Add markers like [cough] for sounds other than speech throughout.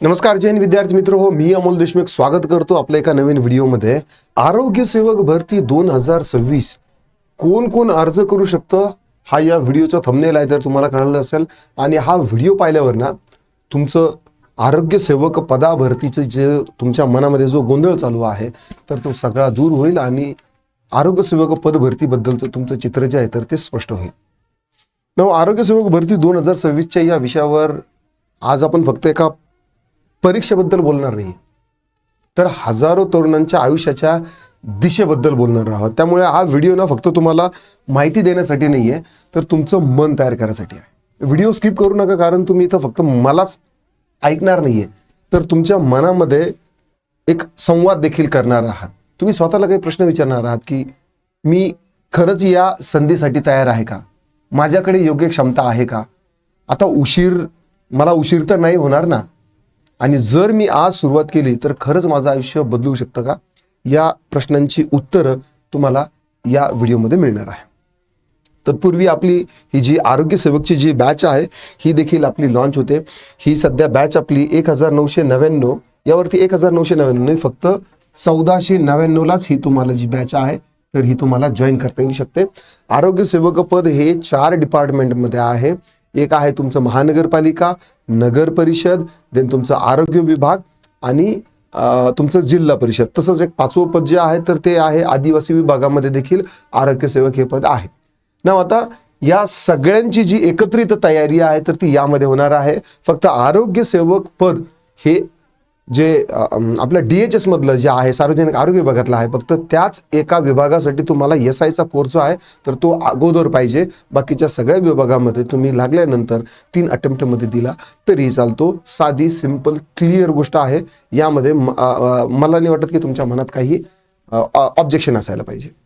नमस्कार जैन विद्यार्थी मित्र। हो मी अमोल देशमुख स्वागत करतो आपल्या एका नवीन व्हिडिओमध्ये. आरोग्य सेवक भरती दोन हजार सव्वीस. कोण कोण अर्ज करू शकतं? हा या व्हिडिओचा थंबनेल आहे तर तुम्हाला कळलं असेल. आणि हा व्हिडिओ पाहिल्यावर ना तुमचं आरोग्य सेवक पदा भरतीचं जे तुमच्या मनामध्ये जो गोंधळ चालू आहे तर तो सगळा दूर होईल आणि आरोग्य सेवक पद भरतीबद्दलचं तुमचं चित्र जे आहे तर ते स्पष्ट होईल. नव आरोग्य सेवक भरती दोन हजार सव्वीसच्या या विषयावर आज आपण फक्त एका परीक्षेबद्दल बोलणार नाही. तर हजारो तरुणांच्या आयुष्याच्या दिशेबद्दल बोलणार आहोत. त्यामुळे हा व्हिडिओ ना फक्त तुम्हाला माहिती देण्यासाठी नाही आहे तर तुमचं मन तयार करायसाठी आहे. व्हिडिओ स्किप करू नका कारण तुम्ही इथं फक्त मलाच ऐकणार नाही आहे तर तुमच्या मनामध्ये एक संवाद देखील करणार आहात. तुम्ही स्वतःला काही प्रश्न विचारणार आहात की मी खरंच या संधीसाठी तयार आहे का? माझ्याकडे योग्य क्षमता आहे का? आता उशीर मला उशीर तर नाही होणार ना. आणि जर मी आज सुरुवात केली तर खरंच माझं आयुष्य बदलू शकतं का? या प्रश्नांची उत्तरं तुम्हाला या व्हिडिओमध्ये मिळणार आहे. तत्पूर्वी आपली ही जी आरोग्य सेवकची जी बॅच आहे ही देखील आपली लॉन्च होते. ही सध्या बॅच आपली एक हजार नऊशे नव्याण्णव यावरती एक हजार नऊशे नव्याण्णव नाही फक्त चौदाशे नव्याण्णवलाच ही तुम्हाला जी बॅच आहे तर ही तुम्हाला जॉईन करता येऊ शकते. आरोग्य सेवक पद हे चार डिपार्टमेंटमध्ये आहे. एक आहे तुमचं महानगरपालिका नगर परिषद देन तुमचं आरोग्य विभाग आणि तुमचं जिल्हा परिषद. तसंच एक पाचवं पद जे आहे तर ते आहे आदिवासी विभागामध्ये देखील आरोग्यसेवक हे पद आहे. ना आता या सगळ्यांची जी एकत्रित तयारी आहे तर ती यामध्ये होणार आहे. फक्त आरोग्यसेवक पद हे जे आपल्या डी एच एसमधलं जे आहे सार्वजनिक आरोग्य विभागातलं आहे फक्त त्याच एका विभागासाठी तुम्हाला एस आयचा कोर्स जो आहे तर तो अगोदर पाहिजे. बाकीच्या सगळ्या विभागामध्ये तुम्ही लागल्यानंतर तीन अटेम्प्टमध्ये दिला तरी चालतो. साधी सिंपल क्लिअर गोष्ट आहे. यामध्ये म- मला नाही वाटत की तुमच्या मनात काही ऑब्जेक्शन असायला पाहिजे.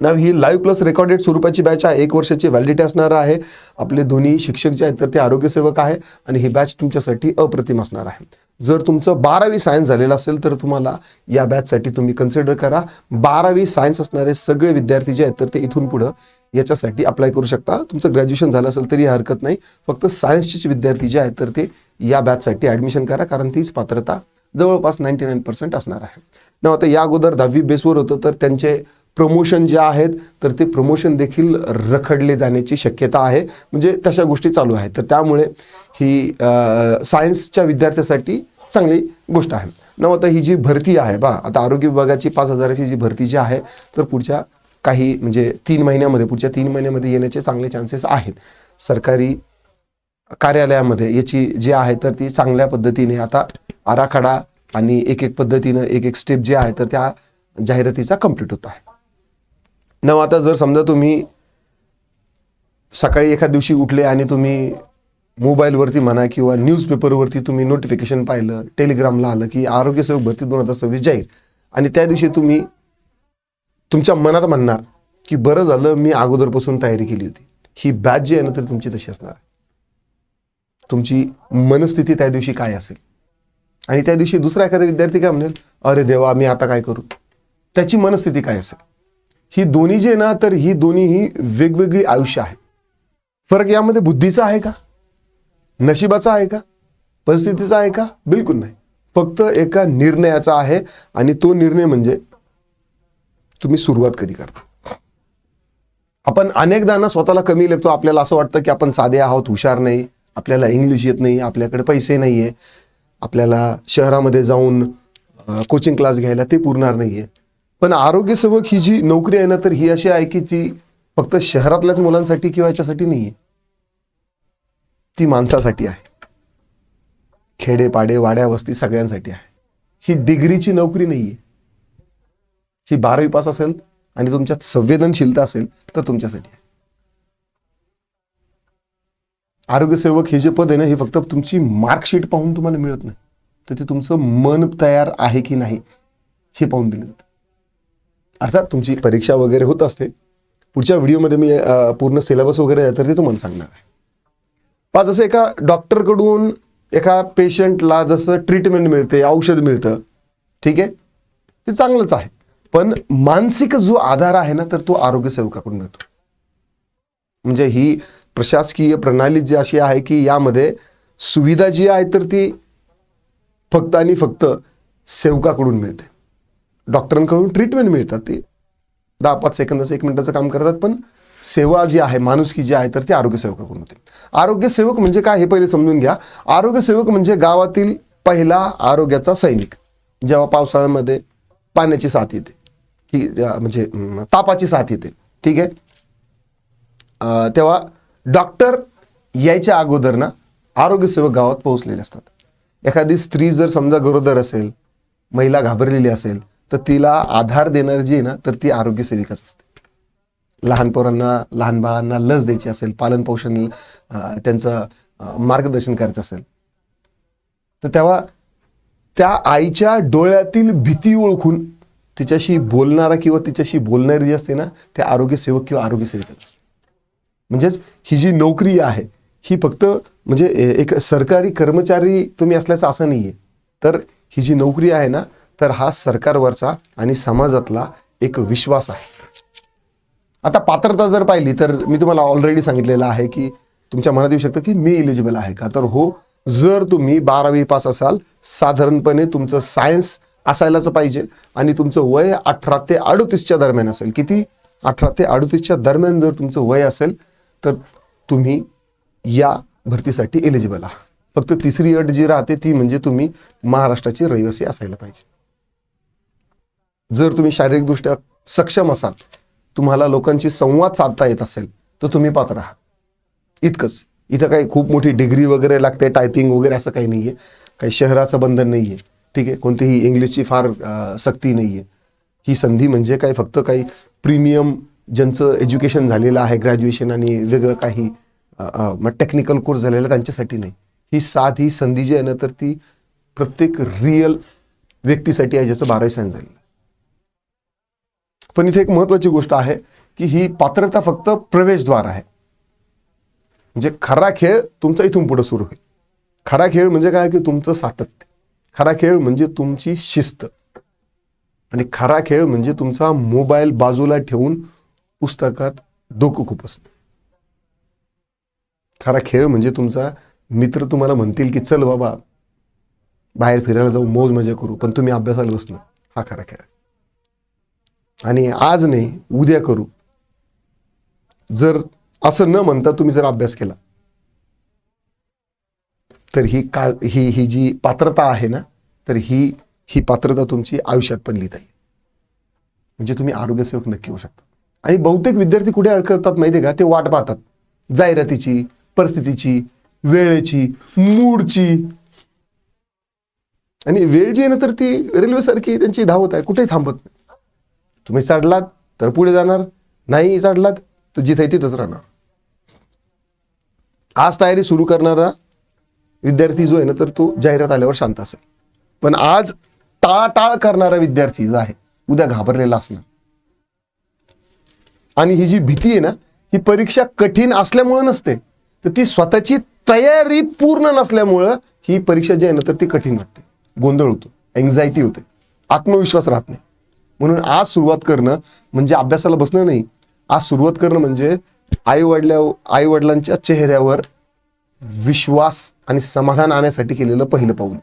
नाव ही लाईव्ह प्लस रेकॉर्डेड स्वरूपाची बॅच आहे. एक वर्षाची व्हॅलिडिटी असणार आहे. आपले दोन्ही शिक्षक जे आहेत तर ते आरोग्यसेवक आहे आणि ही बॅच तुमच्यासाठी अप्रतिम असणार आहे. जर तुमचं बारावी सायन्स झालेलं असेल तर तुम्हाला या बॅचसाठी तुम्ही कन्सिडर करा. बारावी सायन्स असणारे सगळे विद्यार्थी जे आहेत तर ते इथून पुढं याच्यासाठी अप्लाय करू शकता. तुमचं ग्रॅज्युएशन झालं असेल तरी हरकत नाही. फक्त सायन्सचे विद्यार्थी जे आहेत तर ते या बॅचसाठी ॲडमिशन करा कारण तीच पात्रता जवळपास नाईन्टी नाईन पर्सेंट असणार आहे. ना आता या अगोदर दहावी बेसवर होतं तर त्यांचे प्रमोशन जे आहेत तर ते प्रमोशन देखील रखडले जाण्याची शक्यता आहे. म्हणजे तशा गोष्टी चालू आहेत. तर त्यामुळे ही सायन्सच्या विद्यार्थ्यासाठी चांगली गोष्ट आहे. न आता ही जी भरती आहे बा आता आरोग्य विभागाची पाच हजाराची जी भरती जी आहे तर पुढच्या काही म्हणजे तीन महिन्यामध्ये पुढच्या तीन महिन्यामध्ये येण्याचे चांगले चान्सेस आहेत. सरकारी कार्यालयामध्ये याची जी आहे तर ती चांगल्या पद्धतीने आता आराखडा आणि एक एक पद्धतीनं एक एक स्टेप जे आहे तर त्या जाहिरातीचा कंप्लीट होत आहे. न आता जर समजा तुम्ही सकाळी एखाद दिवशी उठले आणि तुम्ही मोबाईलवरती म्हणा किंवा न्यूजपेपरवरती तुम्ही नोटिफिकेशन पाहिलं टेलिग्रामला आलं की आरोग्यसेवक भरती दोन हजार सव्वीस जाहीर. आणि त्या दिवशी तुम्ही तुमच्या मनात म्हणणार की बरं झालं मी अगोदरपासून तयारी केली होती. ही बॅच जी आहे ना तर तुमची तशी असणार. आहे तुमची मनस्थिती त्या दिवशी काय असेल? आणि त्या दिवशी दुसरा एखादा विद्यार्थी काय म्हणेल? अरे देवा मी आता काय करू? त्याची मनस्थिती काय असेल? ही दोन्ही जे ना तर ही दोन्ही ही वेगवेगळी आयुष्य आहे. फरक यामध्ये बुद्धीचा आहे का? नशिबाचा आहे का? परिस्थितीचा आहे का? बिलकुल नाही. फक्त एका निर्णयाचा आहे आणि तो निर्णय म्हणजे तुम्ही सुरुवात कधी करता. आपण अनेकदा ना स्वतःला कमी लागतो आपल्याला असं वाटतं की आपण साधे आहोत हुशार नाही. आपल्याला इंग्लिश येत नाही. आपल्याकडे पैसे नाही आहे आपल्याला शहरामध्ये जाऊन कोचिंग क्लास घ्यायला ते पुरणार नाही आहे पण आरोग्यसेवक ही जी नोकरी आहे ना तर ही अशी आहे की ती फक्त शहरातल्याच मुलांसाठी किंवा याच्यासाठी नाही आहे ती माणसासाठी आहे. खेडेपाडे वाड्या वस्ती सगळ्यांसाठी आहे. ही डिग्रीची नोकरी नाही आहे ही बारावी पास असेल आणि तुमच्यात संवेदनशीलता असेल तर तुमच्यासाठी आहे. आरोग्यसेवक हे जे पद आहे ना हे फक्त तुमची मार्कशीट पाहून तुम्हाला मिळत नाही. तर ते तुमचं मन तयार आहे की नाही हे पाहून दिलं जातं. अर्थात तुमची परीक्षा वगैरे होत असते. पुढच्या व्हिडिओमध्ये मी पूर्ण सिलेबस वगैरे तर ते तुम्हाला सांगणार आहे. पहा जसं एका डॉक्टरकडून एका पेशंटला जसं ट्रीटमेंट मिळते औषध मिळतं ठीक आहे? ते चांगलंच आहे. पण मानसिक जो आधार आहे ना तर तो आरोग्य सेवकाकडून मिळतो. म्हणजे ही प्रशासकीय प्रणाली जी अशी आहे की यामध्ये सुविधा जी आहे तर ती फक्त आणि फक्त सेवकाकडून मिळते. डॉक्टरांकडून ट्रीटमेंट मिळतात. ते दहा पाच सेकंदाचं एक मिनिटाचं काम करतात पण सेवा जी आहे माणुसकी जी आहे तर ती आरोग्यसेवकाकडून होते. आरोग्यसेवक म्हणजे काय हे पहिले समजून घ्या. आरोग्यसेवक म्हणजे गावातील पहिला आरोग्याचा सैनिक जेव्हा पावसाळ्यामध्ये पाण्याची साथ येते. की म्हणजे तापाची साथ येते. ठीक आहे? तेव्हा डॉक्टर यायच्या अगोदर ना आरोग्यसेवक गावात पोहोचलेले असतात. एखादी स्त्री जर समजा गरोदर असेल महिला घाबरलेली असेल तर तिला आधार देणारी जी आहे ना तर ती आरोग्य सेविकाच असते. लहान पोरांना लहान बाळांना लस द्यायची असेल पालन पोषण त्यांचं मार्गदर्शन करायचं असेल तर तेव्हा त्या आईच्या डोळ्यातील भीती ओळखून तिच्याशी बोलणारा किंवा तिच्याशी बोलणारी जी असते ना ते आरोग्य सेवक किंवा आरोग्य सेविका असते. म्हणजेच ही जी नोकरी आहे ही फक्त म्हणजे एक सरकारी कर्मचारी तुम्ही असल्याचं असं नाही आहे तर ही जी नोकरी आहे ना तर हा सरकारवरचा आणि समाजातला एक विश्वास आहे. आता पात्रता जर पाहिली तर मी तुम्हाला ऑलरेडी सांगितलेलं आहे की तुमच्या मनात येऊ शकतं की मी इलिजिबल आहे का? तर हो जर तुम्ही बारावी पास असाल साधारणपणे तुमचं सायन्स असायलाच पाहिजे आणि तुमचं वय अठरा ते अडतीसच्या दरम्यान असेल. किती? अठरा ते अडतीसच्या दरम्यान जर तुमचं वय असेल तर तुम्ही या भरतीसाठी एलिजिबल आहात. फक्त तिसरी अट जी राहते ती म्हणजे तुम्ही महाराष्ट्राचे रहिवासी असायला पाहिजे. जर तुम्ही शारीरिकदृष्ट्या सक्षम असाल तुम्हाला लोकांशी संवाद साधता येत असेल तर तुम्ही पात्र आहात. इतकंच. इथं काही खूप मोठी डिग्री वगैरे लागते टायपिंग वगैरे असं काही नाही आहे काही शहराचं बंधन नाही आहे ठीक आहे? कोणतीही इंग्लिशची फार सक्ती नाही आहे ही संधी म्हणजे काय? फक्त काही प्रीमियम ज्यांचं एज्युकेशन झालेलं आहे ग्रॅज्युएशन आणि वेगळं काही टेक्निकल कोर्स झालेला त्यांच्यासाठी नाही. ही साधी संधी जी आहे ना तर ती प्रत्येक रिअल व्यक्तीसाठी आहे ज्याचं बारावी सायन्स झालेलं पण इथे एक महत्वाची गोष्ट आहे की ही पात्रता फक्त प्रवेशद्वार आहे. म्हणजे खरा खेळ तुमचा इथून पुढे सुरू होईल. खरा खेळ म्हणजे काय? की तुमचं सातत्य. खरा खेळ म्हणजे तुमची शिस्त. आणि खरा खेळ म्हणजे तुमचा मोबाईल बाजूला ठेवून पुस्तकात डोकं खूप असतं. खरा खेळ म्हणजे तुमचा मित्र तुम्हाला म्हणतील की चल बाबा बाहेर फिरायला जाऊ मौज मजा करू पण तुम्ही अभ्यासाला बसणं. हा खरा खेळ आहे. आणि आज नाही उद्या करू. जर असं न म्हणता तुम्ही जर अभ्यास केला तर ही का ही ही जी पात्रता आहे ना तर ही ही पात्रता तुमची आयुष्यात पण लिहिता येईल म्हणजे तुम्ही आरोग्यसेवक नक्की होऊ शकता. आणि बहुतेक विद्यार्थी कुठे अडकळतात माहिती आहे का? ते वाट पाहतात. जाहिरातीची परिस्थितीची वेळेची मूडची. आणि वेळ जी आहे ना तर ती रेल्वेसारखी त्यांची धावत आहे. कुठेही थांबत नाही. तुम्ही चढलात तर पुढे जाणार नाही चढलात तर जिथे तिथंच राहणार. आज तयारी सुरू करणारा विद्यार्थी जो आहे ना तर तो जाहिरात आल्यावर शांत असेल. पण आज टाळाटाळ करणारा विद्यार्थी जो आहे उद्या घाबरलेला असणार. आणि ही जी भीती आहे ना ही परीक्षा कठीण असल्यामुळं नसते तर ती स्वतःची तयारी पूर्ण नसल्यामुळं ही परीक्षा जी आहे ना तर ती कठीण वाटते. गोंधळ होतो एन्झायटी होते आत्मविश्वास राहत नाही. म्हणून आज सुरुवात करणं म्हणजे अभ्यासाला बसणं नाही. आज सुरुवात करणं म्हणजे आई वडल्या आई वडिलांच्या चेहऱ्यावर विश्वास आणि समाधान आणण्यासाठी केलेलं पहिलं पाऊल.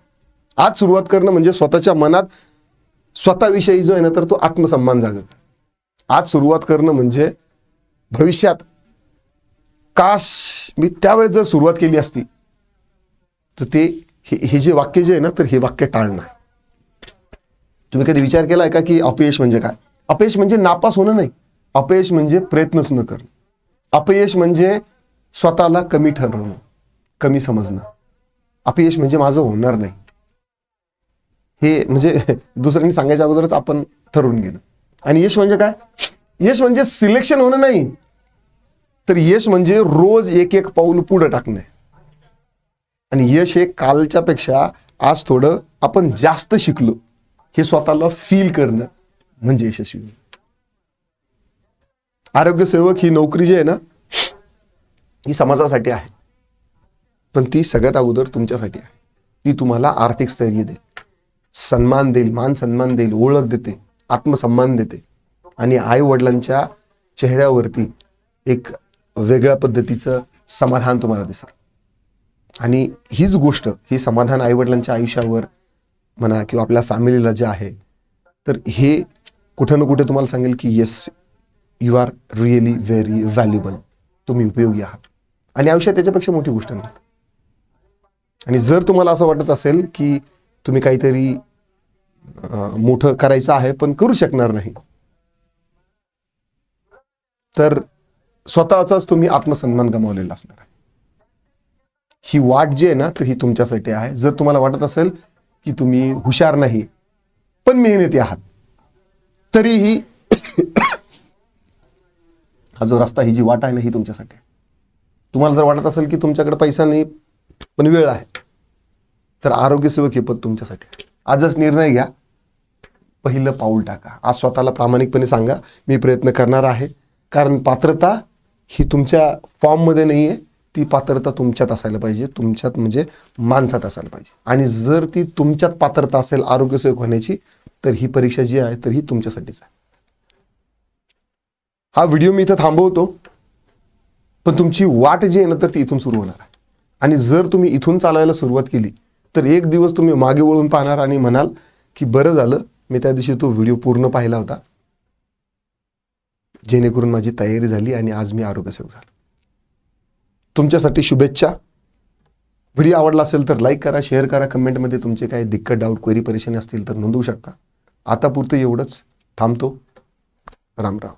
आज सुरुवात करणं म्हणजे स्वतःच्या मनात स्वतःविषयी जो आहे ना तर तो आत्मसन्मान जागा आज सुरुवात करणं म्हणजे भविष्यात काश मी त्यावेळेस जर सुरुवात केली असती तर ते हे हे जे वाक्य जे आहे ना तर हे वाक्य टाळणं तुम्ही कधी विचार केला आहे का की अपयश म्हणजे काय? अपयश म्हणजे नापास होणं नाही. अपयश म्हणजे प्रयत्नच न करणं. अपयश म्हणजे स्वतःला कमी ठरवणं कमी समजणं. अपयश म्हणजे माझं होणार नाही. हे म्हणजे [laughs] दुसऱ्यांनी सांगायच्या अगोदरच आपण ठरवून घेणं. आणि यश म्हणजे काय? यश म्हणजे सिलेक्शन होणं नाही. तर यश म्हणजे रोज एक एक पाऊल पुढं टाकणं. आणि यश हे कालच्या पेक्षा आज थोडं आपण जास्त शिकलो. हे स्वतःला फील करणं म्हणजे यशस्वी आरोग्यसेवक आरोग्य सेवक ही नोकरी जी आहे ना ही समाजासाठी आहे. पण ती सगळ्यात अगोदर तुमच्यासाठी आहे. ती तुम्हाला आर्थिक स्थैर्य देईल. सन्मान देईल मान सन्मान देईल ओळख देते आत्मसन्मान देते. आणि आई वडिलांच्या चेहऱ्यावरती एक वेगळ्या पद्धतीचं समाधान तुम्हाला दिसेल आणि हीच गोष्ट ही समाधान आई वडिलांच्या आयुष्यावर म्हणा किंवा आपल्या फॅमिलीला जे आहे तर हे कुठं ना कुठे तुम्हाला सांगेल की yes you are really very valuable तुम्ही उपयोगी आहात. आणि आयुष्यात त्याच्यापेक्षा मोठी गोष्ट नाही. आणि जर तुम्हाला असं वाटत असेल की तुम्ही काहीतरी मोठं करायचं आहे पण करू शकणार नाही तर स्वतःचाच तुम्ही आत्मसन्मान गमावलेला असणार आहे. ही वाट जी आहे ना तर ही तुमच्यासाठी आहे. जर तुम्हाला वाटत असेल की तुम्ही हुशार नाही पण मेहनती आहात. तरीही [coughs] हा जो रस्ता ही जी वाट आहे ना ही तुमच्यासाठी तुम्हाला जर वाटत असेल की तुमच्याकडे पैसा नाही पण वेळ आहे तर आरोग्यसेवक हे पद तुमच्यासाठी आजच निर्णय घ्या. पहिलं पाऊल टाका. आज स्वतःला प्रामाणिकपणे सांगा मी प्रयत्न करणार आहे. कारण पात्रता ही तुमच्या फॉर्ममध्ये नाही आहे ती पात्रता तुमच्यात असायला पाहिजे. तुमच्यात म्हणजे माणसात असायला पाहिजे. आणि जर ती तुमच्यात पात्रता असेल आरोग्यसेवक होण्याची तर ही परीक्षा जी आहे तर ही तुमच्यासाठीच आहे. हा व्हिडिओ मी इथं थांबवतो. पण तुमची वाट जी आहे ना तर ती इथून सुरू होणार आहे. आणि जर तुम्ही इथून चालायला सुरुवात केली तर एक दिवस तुम्ही मागे वळून पाहणार आणि म्हणाल की बरं झालं मी त्या दिवशी तो व्हिडिओ पूर्ण पाहिला होता. जेणेकरून माझी तयारी झाली आणि आज मी आरोग्यसेवक झालो. तुमच्यासाठी शुभेच्छा. व्हिडिओ आवडला असेल तर लाईक करा शेअर करा कमेंटमध्ये तुमचे काही दिक्कत डाऊट क्वेरी परेशानी असतील तर नोंदवू शकता. आता पुरतं एवढंच. थांबतो. राम राम.